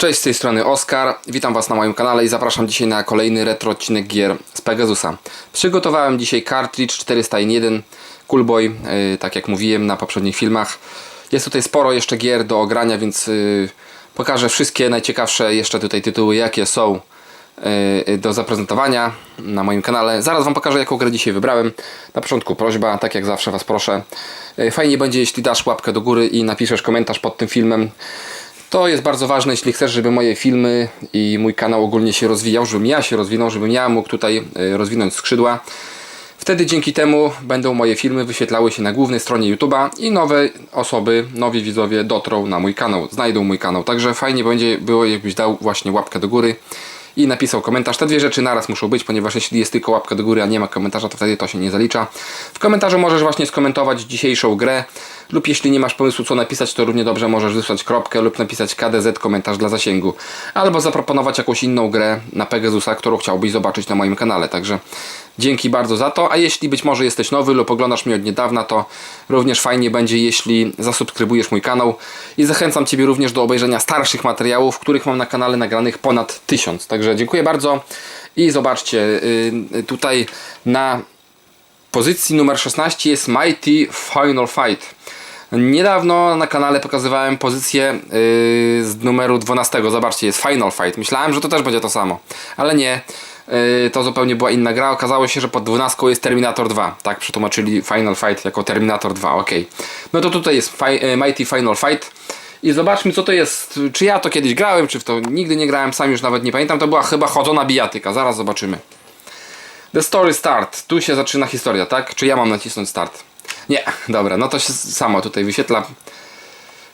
Cześć, z tej strony Oskar. Witam Was na moim kanale i zapraszam dzisiaj na kolejny retro odcinek gier z Pegasusa. Przygotowałem dzisiaj cartridge 401 Coolboy, yy, tak jak mówiłem na poprzednich filmach. Jest tutaj sporo jeszcze gier do ogrania, więc yy, pokażę wszystkie najciekawsze jeszcze tutaj tytuły, jakie są yy, do zaprezentowania na moim kanale. Zaraz Wam pokażę, jaką grę dzisiaj wybrałem. Na początku prośba, tak jak zawsze Was proszę. Fajnie będzie, jeśli dasz łapkę do góry i napiszesz komentarz pod tym filmem. To jest bardzo ważne, jeśli chcesz, żeby moje filmy i mój kanał ogólnie się rozwijał, żebym ja się rozwinął, żebym ja mógł tutaj y, rozwinąć skrzydła. Wtedy dzięki temu będą moje filmy wyświetlały się na głównej stronie YouTube'a i nowe osoby, nowi widzowie dotrą na mój kanał, znajdą mój kanał. Także fajnie będzie było, jakbyś dał właśnie łapkę do góry i napisał komentarz. Te dwie rzeczy naraz muszą być, ponieważ jeśli jest tylko łapka do góry, a nie ma komentarza, to wtedy to się nie zalicza. W komentarzu możesz właśnie skomentować dzisiejszą grę lub jeśli nie masz pomysłu co napisać, to równie dobrze możesz wysłać kropkę lub napisać KDZ komentarz dla zasięgu. Albo zaproponować jakąś inną grę na Pegasusa, którą chciałbyś zobaczyć na moim kanale. Także dzięki bardzo za to. A jeśli być może jesteś nowy lub oglądasz mnie od niedawna, to również fajnie będzie, jeśli zasubskrybujesz mój kanał. I zachęcam Ciebie również do obejrzenia starszych materiałów, których mam na kanale nagranych ponad 1000. Także dziękuję bardzo i zobaczcie, yy, tutaj na pozycji numer 16 jest Mighty Final Fight. Niedawno na kanale pokazywałem pozycję yy, z numeru 12. Zobaczcie, jest Final Fight. Myślałem, że to też będzie to samo, ale nie. Yy, to zupełnie była inna gra. Okazało się, że pod 12 jest Terminator 2. Tak przetłumaczyli Final Fight jako Terminator 2. Ok. No to tutaj jest fi yy, Mighty Final Fight. I zobaczmy co to jest. Czy ja to kiedyś grałem, czy w to nigdy nie grałem, sam już nawet nie pamiętam. To była chyba chodzona bijatyka. Zaraz zobaczymy. The story start. Tu się zaczyna historia, tak? Czy ja mam nacisnąć start? Nie, dobra, no to się samo tutaj wyświetla.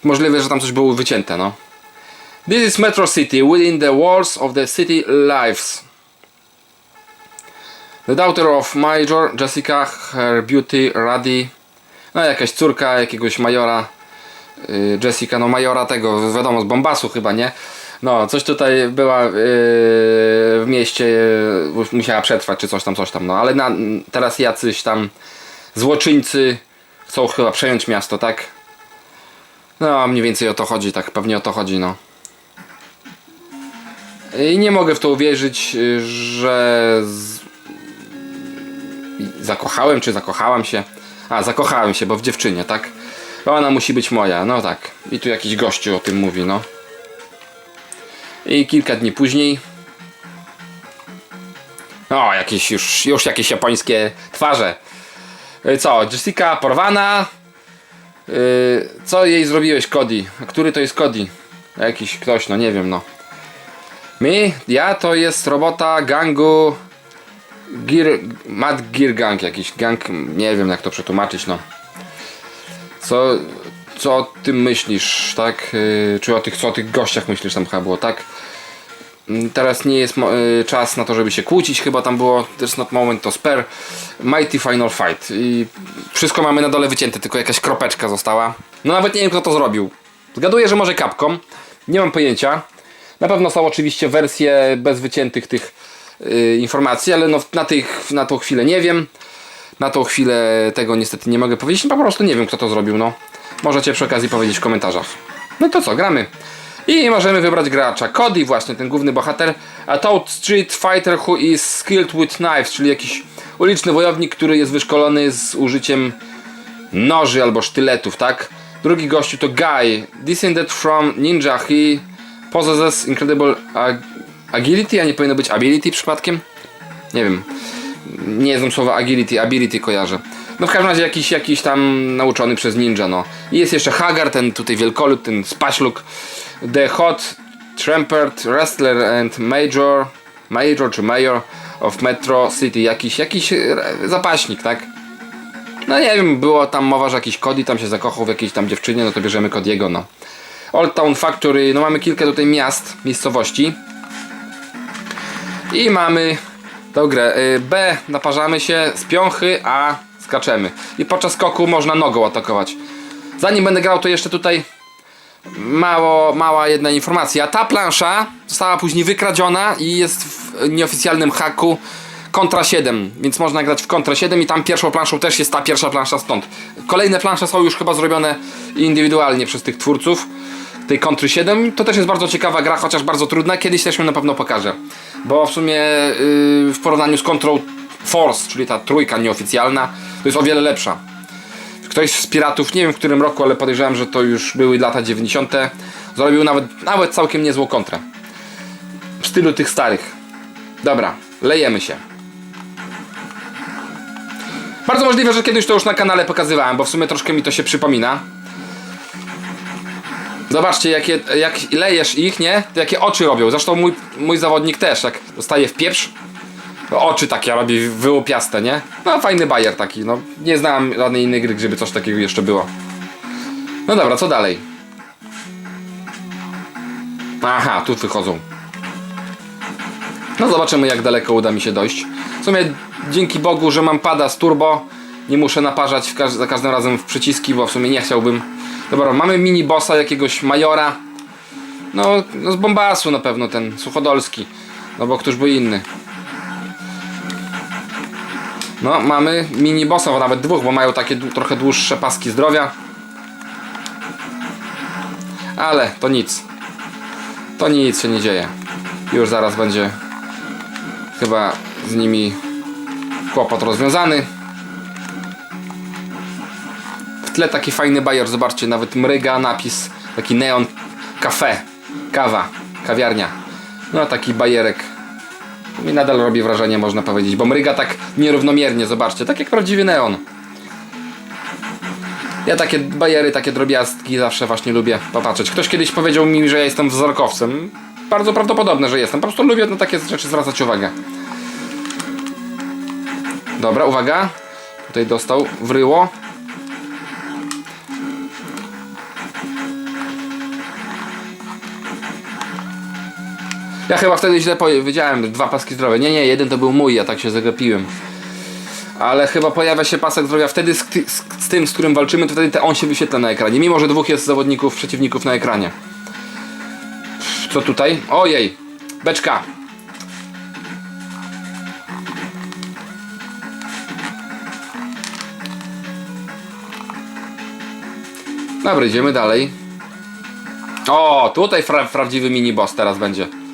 Możliwe, że tam coś było wycięte, no. This is Metro City. Within the walls of the city lives. The daughter of Major Jessica, her beauty Raddy. No jakaś córka jakiegoś majora. y, Jessica, no majora tego, wiadomo, z Bombasu chyba, nie? No, coś tutaj była yy, w mieście, yy, musiała przetrwać, czy coś tam, coś tam, no, ale na, teraz jacyś tam złoczyńcy chcą chyba przejąć miasto, tak? No, mniej więcej o to chodzi, tak, pewnie o to chodzi, no. I nie mogę w to uwierzyć, yy, że. Zakochałem, czy zakochałam się. A, zakochałem się, bo w dziewczynie, tak? Ona musi być moja, no tak. I tu jakiś gościu o tym mówi, no. I kilka dni później. O, jakieś już, już jakieś japońskie twarze. Y, Co, Jessica porwana? Yy, co jej zrobiłeś, Cody? A który to jest Cody? Jakiś ktoś, no nie wiem, no. Mi? Ja to jest robota gangu Gear, Mad Gear Gang jakiś gang, nie wiem jak to przetłumaczyć, no. Co, co o tym myślisz, tak? Yy, czy o tych, co o tych gościach myślisz tam chyba było, tak? Mm, Teraz nie jest y, czas na to, żeby się kłócić, chyba tam było There's not moment to spare. Mighty Final Fight. I wszystko mamy na dole wycięte, tylko jakaś kropeczka została. No nawet nie wiem kto to zrobił. Zgaduję, że może Capcom. Nie mam pojęcia. Na pewno są oczywiście wersje bez wyciętych tych y, informacji, ale no na, tych, na tą chwilę nie wiem. Na tą chwilę tego niestety nie mogę powiedzieć. Po prostu nie wiem kto to zrobił, no. Możecie przy okazji powiedzieć w komentarzach. No to co, gramy. I możemy wybrać gracza. Cody właśnie, ten główny bohater. A Toad Street Fighter who is skilled with knives, czyli jakiś uliczny wojownik, który jest wyszkolony z użyciem noży albo sztyletów, tak? Drugi gościu to Guy, descended from ninja. He possesses incredible ag agility, a nie powinno być ability przypadkiem? Nie wiem. Nie znam słowa agility, ability kojarzę. No w każdym razie jakiś, jakiś tam nauczony przez ninja, no. I jest jeszcze Hagar, ten tutaj wielkolud, ten spaśluk. The Hot Trampert Wrestler and Major, Major czy Mayor of Metro City. Jakiś, jakiś zapaśnik, tak? No nie wiem, było tam mowa, że jakiś Cody tam się zakochał w jakiejś tam dziewczynie, no to bierzemy Cody'ego, no. Old Town Factory, no mamy kilka tutaj miast, miejscowości. I mamy tą grę. Y, B, naparzamy się z piąchy, A skaczemy. I podczas skoku można nogą atakować. Zanim będę grał, to jeszcze tutaj mało, mała jedna informacja. Ta plansza została później wykradziona i jest w nieoficjalnym haku Contra 7, więc można grać w Contra 7 i tam pierwszą planszą też jest ta pierwsza plansza stąd. Kolejne plansze są już chyba zrobione indywidualnie przez tych twórców. tej Contry 7. To też jest bardzo ciekawa gra, chociaż bardzo trudna. Kiedyś też ją na pewno pokażę. Bo w sumie yy, w porównaniu z Control Force, czyli ta trójka nieoficjalna, to jest o wiele lepsza. Ktoś z piratów, nie wiem w którym roku, ale podejrzewam, że to już były lata 90. Zrobił nawet, nawet całkiem niezłą kontrę. W stylu tych starych. Dobra, lejemy się. Bardzo możliwe, że kiedyś to już na kanale pokazywałem, bo w sumie troszkę mi to się przypomina. Zobaczcie, jakie, jak lejesz ich, nie? To jakie oczy robią. Zresztą mój, mój zawodnik też, jak dostaje w pieprz, to oczy takie robi wyłupiaste, nie? No fajny bajer taki, no. Nie znałem żadnej innej gry, żeby coś takiego jeszcze było. No dobra, co dalej? Aha, tu wychodzą. No zobaczymy jak daleko uda mi się dojść. W sumie dzięki Bogu, że mam pada z turbo. Nie muszę naparzać każ za każdym razem w przyciski, bo w sumie nie chciałbym. Dobra, mamy mini bossa jakiegoś majora. No, no z Bombasu na pewno ten suchodolski. No bo któż by inny. No, mamy mini bossa, bo nawet dwóch, bo mają takie trochę dłuższe paski zdrowia. Ale to nic. To nic się nie dzieje. Już zaraz będzie chyba z nimi kłopot rozwiązany. Tle taki fajny bajer, zobaczcie, nawet mryga napis, taki neon cafe, kawa, kawiarnia. No taki bajerek. Mi nadal robi wrażenie, można powiedzieć, bo mryga tak nierównomiernie, zobaczcie, tak jak prawdziwy neon. Ja takie bajery, takie drobiazgi zawsze właśnie lubię popatrzeć. Ktoś kiedyś powiedział mi, że ja jestem wzrokowcem. Bardzo prawdopodobne, że jestem. Po prostu lubię na takie rzeczy zwracać uwagę. Dobra, uwaga. Tutaj dostał w Ja chyba wtedy źle powiedziałem, dwa paski zdrowia. Nie, nie, jeden to był mój, ja tak się zagapiłem. Ale chyba pojawia się pasek zdrowia wtedy z, z, z tym, z którym walczymy, to wtedy te on się wyświetla na ekranie. Mimo, że dwóch jest zawodników, przeciwników na ekranie. Co tutaj? Ojej! Beczka! Dobra, idziemy dalej. O, tutaj fra prawdziwy mini boss teraz będzie.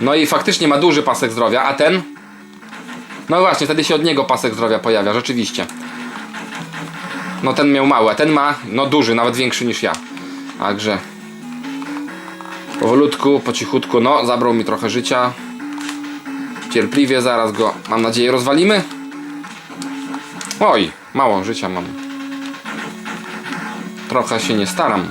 No i faktycznie ma duży pasek zdrowia, a ten? No właśnie, wtedy się od niego pasek zdrowia pojawia, rzeczywiście. No ten miał mały, a ten ma, no duży, nawet większy niż ja. Także... Powolutku, po cichutku, no zabrał mi trochę życia. Cierpliwie, zaraz go, mam nadzieję, rozwalimy. Oj, mało życia mam. Trochę się nie staram.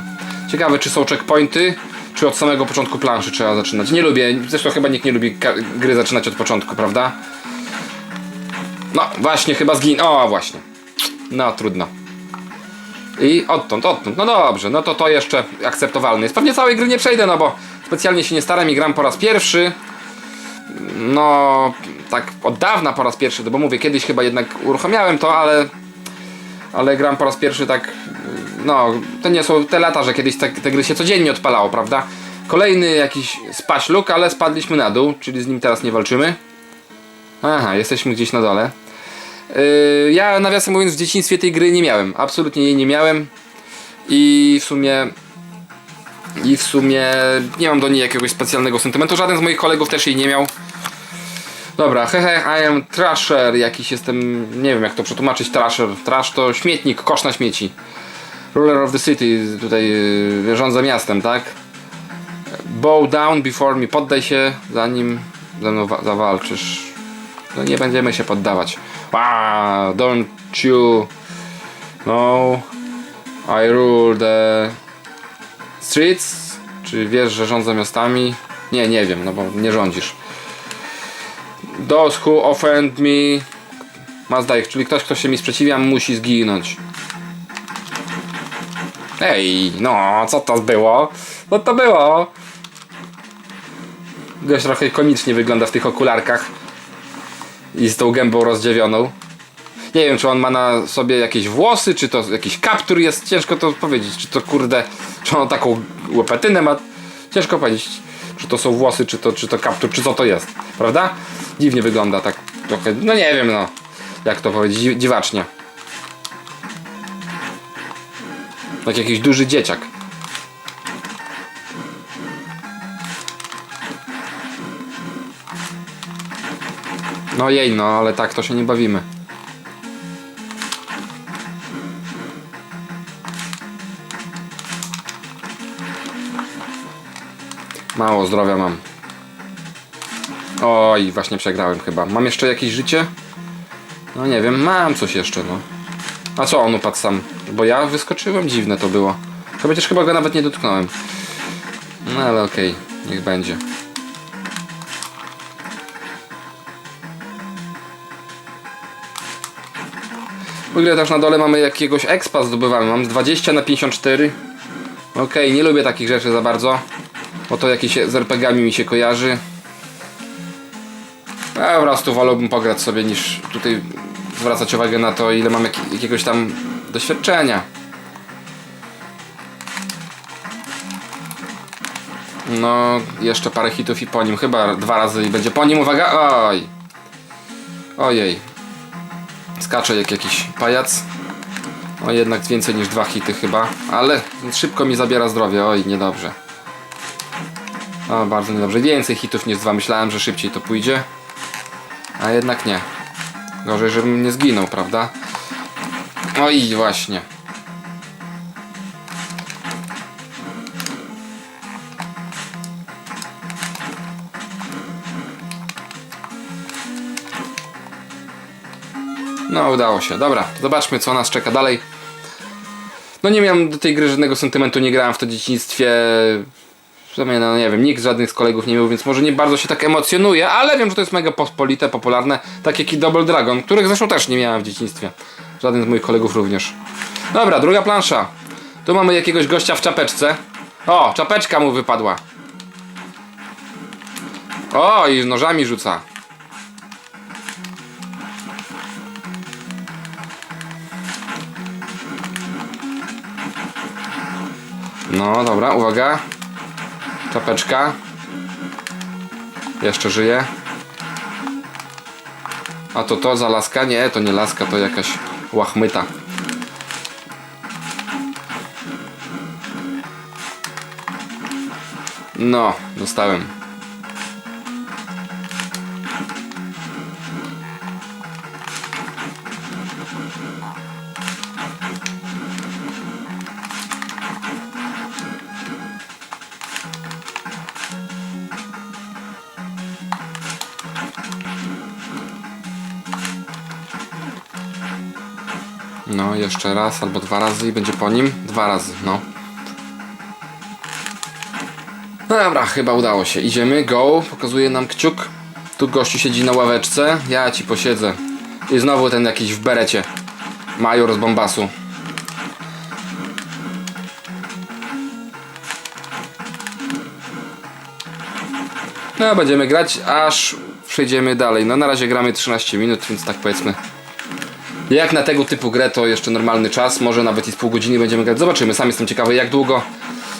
Ciekawe, czy są checkpointy, czy od samego początku planszy trzeba zaczynać. Nie lubię, zresztą chyba nikt nie lubi gry zaczynać od początku, prawda? No, właśnie, chyba zgin... O, właśnie. No, trudno. I odtąd, odtąd. No dobrze, no to to jeszcze akceptowalne jest. Pewnie całej gry nie przejdę, no bo specjalnie się nie staram i gram po raz pierwszy. No, tak od dawna po raz pierwszy, bo mówię, kiedyś chyba jednak uruchamiałem to, ale ale gram po raz pierwszy tak, no, to nie są te lata, że kiedyś te, te gry się codziennie odpalało, prawda? Kolejny jakiś spaśluk, ale spadliśmy na dół, czyli z nim teraz nie walczymy. Aha, jesteśmy gdzieś na dole. Yy, ja nawiasem mówiąc w dzieciństwie tej gry nie miałem, absolutnie jej nie miałem i w sumie i w sumie nie mam do niej jakiegoś specjalnego sentymentu, żaden z moich kolegów też jej nie miał. Dobra, hehe, I am trasher, jakiś jestem, nie wiem jak to przetłumaczyć, trasher. Trash to śmietnik, kosz na śmieci. Ruler of the city, tutaj yy, rządzę miastem, tak? Bow down before me, poddaj się zanim ze mną wa- zawalczysz. No nie będziemy się poddawać. Wow, don't you know I rule the streets? Czy wiesz, że rządzę miastami? Nie, nie wiem, no bo nie rządzisz. Those who offend me must die, czyli ktoś, kto się mi sprzeciwia, musi zginąć. Ej, no, co to było? Co to było? Gość trochę komicznie wygląda w tych okularkach i z tą gębą rozdziawioną. Nie wiem, czy on ma na sobie jakieś włosy, czy to jakiś kaptur jest, ciężko to powiedzieć. Czy to kurde, czy on taką łopetynę ma, ciężko powiedzieć czy to są włosy, czy to, czy to kaptur, czy co to jest, prawda? Dziwnie wygląda, tak trochę, no nie wiem, no, jak to powiedzieć, dziwacznie. Jak jakiś duży dzieciak. No jej, no, ale tak to się nie bawimy. Mało zdrowia mam. Oj, właśnie przegrałem chyba. Mam jeszcze jakieś życie? No nie wiem, mam coś jeszcze, no. A co on upadł sam? Bo ja wyskoczyłem, dziwne to było. Chociaż chyba go nawet nie dotknąłem. No ale okej, niech będzie. W ogóle też na dole mamy jakiegoś expa zdobywamy. Mam z 20 na 54. Okej, nie lubię takich rzeczy za bardzo. Bo to jakieś z RPGami mi się kojarzy. A po prostu wolałbym pograć sobie niż tutaj zwracać uwagę na to ile mam jak, jakiegoś tam doświadczenia. No, jeszcze parę hitów i po nim. Chyba dwa razy i będzie po nim. Uwaga! Oj! Ojej. Skacze jak jakiś pajac. O, jednak więcej niż dwa hity chyba. Ale szybko mi zabiera zdrowie. Oj, niedobrze. O, bardzo niedobrze. Więcej hitów niż dwa. Myślałem, że szybciej to pójdzie. A jednak nie. Gorzej, żebym nie zginął, prawda? Oj, właśnie. No, udało się. Dobra, zobaczmy co nas czeka dalej. No nie miałem do tej gry żadnego sentymentu, nie grałem w to dzieciństwie. Sumie, no nie wiem, nikt z żadnych z kolegów nie miał, więc może nie bardzo się tak emocjonuje, ale wiem, że to jest mega pospolite, popularne, tak jak i Double Dragon, których zresztą też nie miałem w dzieciństwie. Żaden z moich kolegów również. Dobra, druga plansza. Tu mamy jakiegoś gościa w czapeczce. O, czapeczka mu wypadła. O, i nożami rzuca. No, dobra, uwaga. Czapeczka. Jeszcze żyje. A to to za laska? Nie, to nie laska, to jakaś łachmyta. No, dostałem. No, jeszcze raz albo dwa razy i będzie po nim. Dwa razy, no. No dobra, chyba udało się. Idziemy, go. Pokazuje nam kciuk. Tu gościu siedzi na ławeczce. Ja ci posiedzę. I znowu ten jakiś w berecie. Major z Bombasu. No, będziemy grać, aż przejdziemy dalej. No, na razie gramy 13 minut, więc tak powiedzmy. Jak na tego typu grę to jeszcze normalny czas, może nawet i z pół godziny będziemy grać. Zobaczymy, sam jestem ciekawy jak długo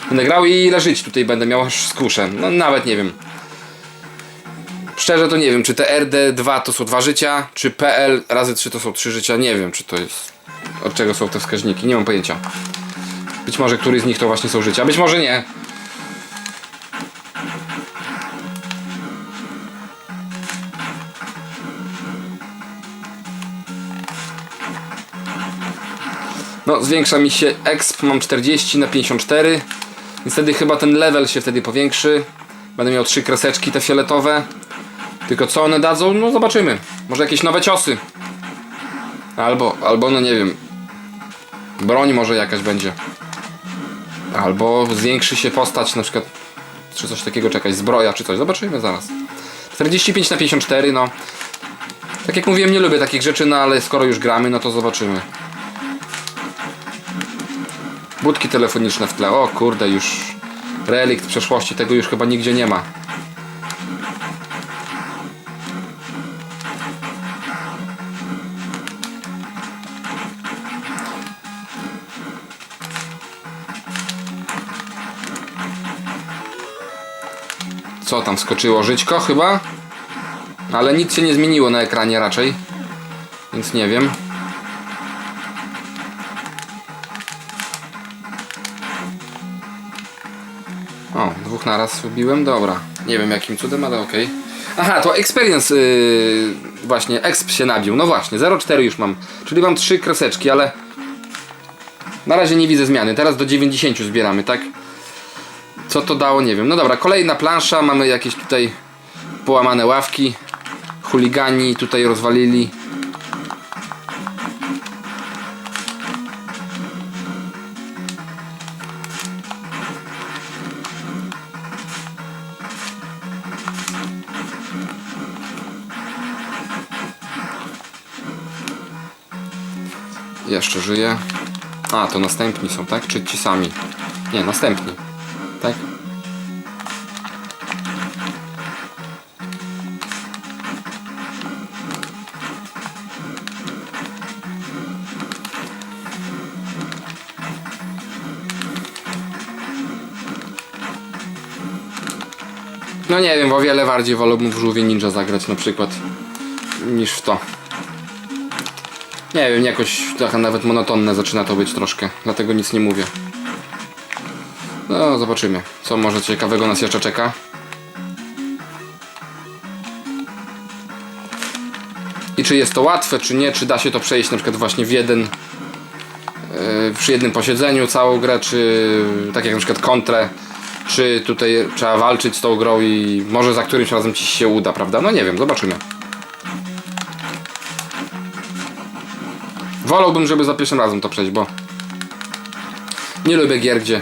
będę grał i ile żyć tutaj będę miał, aż skuszę. No nawet nie wiem. Szczerze to nie wiem, czy te RD2 to są dwa życia, czy PL razy 3 to są trzy życia, nie wiem czy to jest... Od czego są te wskaźniki, nie mam pojęcia. Być może któryś z nich to właśnie są życia, być może nie. No, zwiększa mi się exp, mam 40 na 54. Więc wtedy chyba ten level się wtedy powiększy. Będę miał trzy kreseczki te fioletowe. Tylko co one dadzą? No zobaczymy. Może jakieś nowe ciosy. Albo, albo no nie wiem. Broń może jakaś będzie. Albo zwiększy się postać na przykład. Czy coś takiego, czy jakaś zbroja, czy coś. Zobaczymy zaraz. 45 na 54, no. Tak jak mówiłem, nie lubię takich rzeczy, no ale skoro już gramy, no to zobaczymy. Budki telefoniczne w tle. O kurde, już relikt przeszłości. Tego już chyba nigdzie nie ma. Co tam skoczyło? Żyćko chyba? Ale nic się nie zmieniło na ekranie raczej. Więc nie wiem. O, dwóch naraz wybiłem, dobra. Nie wiem jakim cudem, ale okej. Aha, to Experience yy, właśnie, Exp się nabił. No właśnie, 0,4 już mam. Czyli mam trzy kreseczki, ale na razie nie widzę zmiany. Teraz do 90 zbieramy, tak? Co to dało, nie wiem. No dobra, kolejna plansza. Mamy jakieś tutaj połamane ławki. Chuligani tutaj rozwalili. Jeszcze żyje. A, to następni są, tak? Czy ci sami? Nie, następni. Tak? No nie wiem, o wiele bardziej wolałbym w żółwie ninja zagrać na przykład niż w to. Nie wiem, jakoś trochę nawet monotonne zaczyna to być troszkę, dlatego nic nie mówię. No, zobaczymy, co może ciekawego nas jeszcze czeka. I czy jest to łatwe, czy nie, czy da się to przejść na przykład właśnie w jeden yy, przy jednym posiedzeniu całą grę, czy tak jak na przykład kontrę, czy tutaj trzeba walczyć z tą grą i może za którymś razem ci się uda, prawda? No nie wiem, zobaczymy. Wolałbym, żeby za pierwszym razem to przejść, bo nie lubię gier, gdzie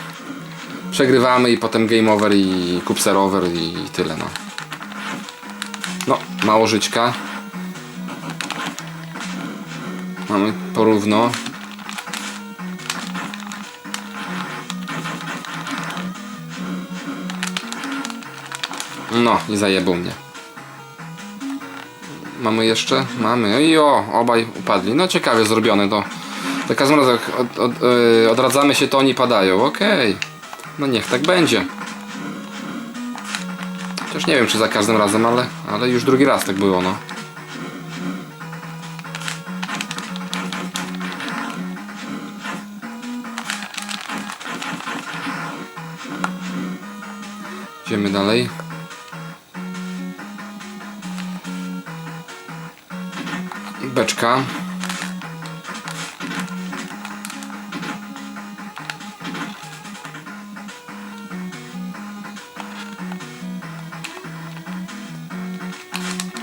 przegrywamy i potem game over i kup serover i tyle, no. No, mało żyćka. Mamy porówno. No, i zajebał mnie. Mamy jeszcze? Mamy. I o, obaj upadli. No ciekawie zrobione to. Za każdym razem jak od, od, yy, odradzamy się, to oni padają. Okej. No niech tak będzie. Chociaż nie wiem, czy za każdym razem, ale, ale już drugi raz tak było, no. Idziemy dalej. Beczka.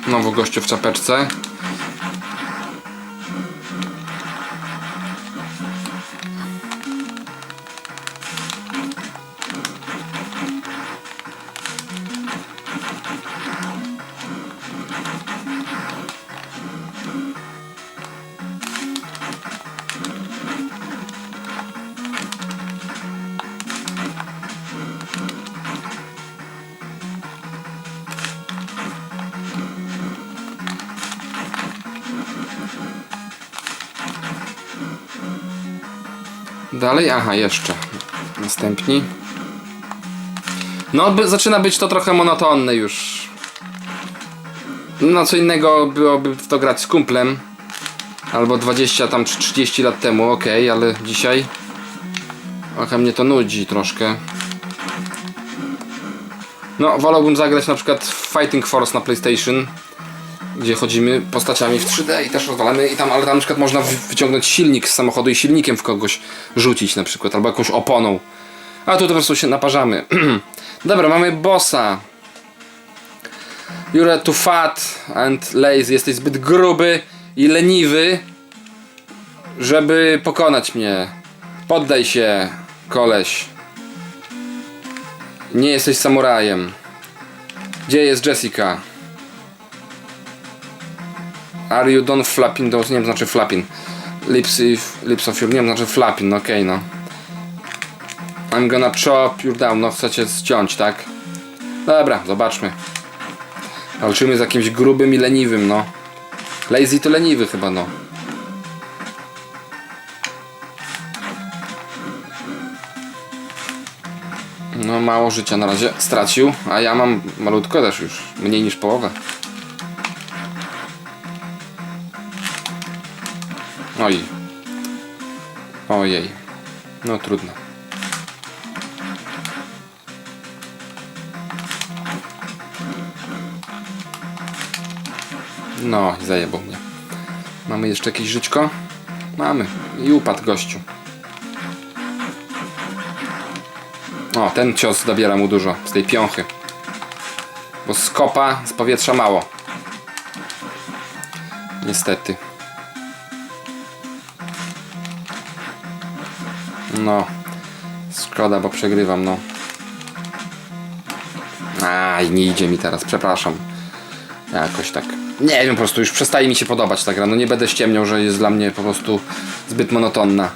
Znowu w czapeczce. Dalej, aha, jeszcze. Następni. No, by, zaczyna być to trochę monotonne już. No, co innego byłoby w to grać z kumplem. Albo 20 tam czy 30 lat temu, ok, ale dzisiaj. Trochę mnie to nudzi troszkę. No, wolałbym zagrać na przykład Fighting Force na PlayStation gdzie chodzimy postaciami w 3D i też rozwalamy i tam, ale tam na przykład można wy- wyciągnąć silnik z samochodu i silnikiem w kogoś rzucić na przykład, albo jakąś oponą. A tu po prostu się naparzamy. Dobra, mamy bossa. You're too fat and lazy. Jesteś zbyt gruby i leniwy, żeby pokonać mnie. Poddaj się, koleś. Nie jesteś samurajem. Gdzie jest Jessica? Are you done flapping those? Nie wiem, znaczy flapping. Lips, if, lips of your... Nie wiem, znaczy flapping, no okej, no. I'm gonna chop you down. No, chcecie ściąć, tak? Dobra, zobaczmy. Walczymy z jakimś grubym i leniwym, no. Lazy to leniwy chyba, no. No, mało życia na razie stracił, a ja mam malutko też już. Mniej niż połowę. Oj. Ojej. No trudno. No, zajebał mnie. Mamy jeszcze jakieś żyćko? Mamy. I upadł gościu. O, ten cios zabiera mu dużo z tej piąchy. Bo skopa z powietrza mało. Niestety. No. Szkoda, bo przegrywam, no. Aj, nie idzie mi teraz, przepraszam. Jakoś tak. Nie wiem, po prostu już przestaje mi się podobać ta gra. No nie będę ściemniał, że jest dla mnie po prostu zbyt monotonna.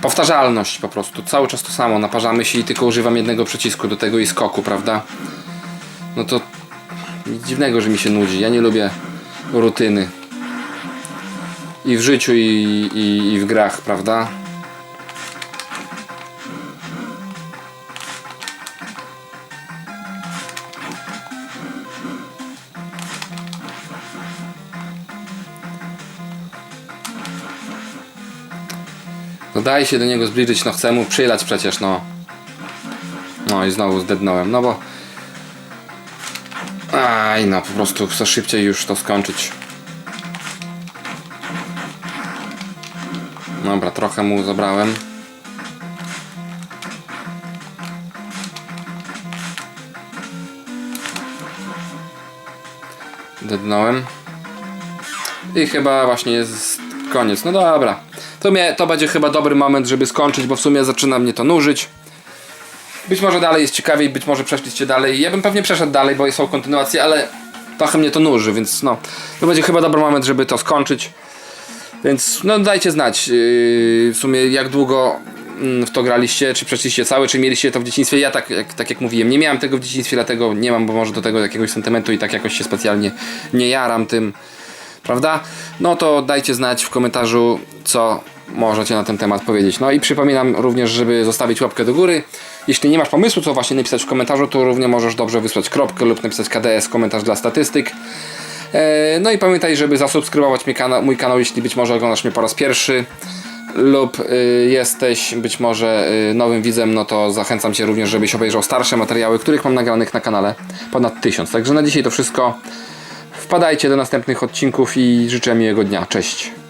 Powtarzalność po prostu. Cały czas to samo. Naparzamy się i tylko używam jednego przycisku do tego i skoku, prawda? No to nic dziwnego, że mi się nudzi. Ja nie lubię rutyny. I w życiu, i, i, i w grach, prawda? Daj się do niego zbliżyć, no chcę mu przylać przecież, no. No i znowu zdednąłem, no bo... Aj, no po prostu chcę szybciej już to skończyć. Dobra, trochę mu zabrałem. Dednąłem. I chyba właśnie jest koniec. No dobra. To, to będzie chyba dobry moment, żeby skończyć, bo w sumie zaczyna mnie to nużyć. Być może dalej jest ciekawiej, być może przeszliście dalej. Ja bym pewnie przeszedł dalej, bo są kontynuacje, ale trochę mnie to nuży, więc no. To będzie chyba dobry moment, żeby to skończyć. Więc no dajcie znać yy, w sumie jak długo mm, w to graliście, czy przeszliście całe, czy mieliście to w dzieciństwie. Ja tak jak, tak jak mówiłem, nie miałem tego w dzieciństwie, dlatego nie mam, bo może do tego jakiegoś sentymentu i tak jakoś się specjalnie nie jaram tym prawda? No to dajcie znać w komentarzu, co możecie na ten temat powiedzieć. No i przypominam również, żeby zostawić łapkę do góry. Jeśli nie masz pomysłu, co właśnie napisać w komentarzu, to równie możesz dobrze wysłać kropkę lub napisać KDS, komentarz dla statystyk. E, No i pamiętaj, żeby zasubskrybować mój kanał, mój kanał, jeśli być może oglądasz mnie po raz pierwszy lub y, jesteś być może y, nowym widzem, no to zachęcam Cię również, żebyś obejrzał starsze materiały, których mam nagranych na kanale ponad tysiąc. Także na dzisiaj to wszystko. Wpadajcie do następnych odcinków i życzę miłego dnia. Cześć.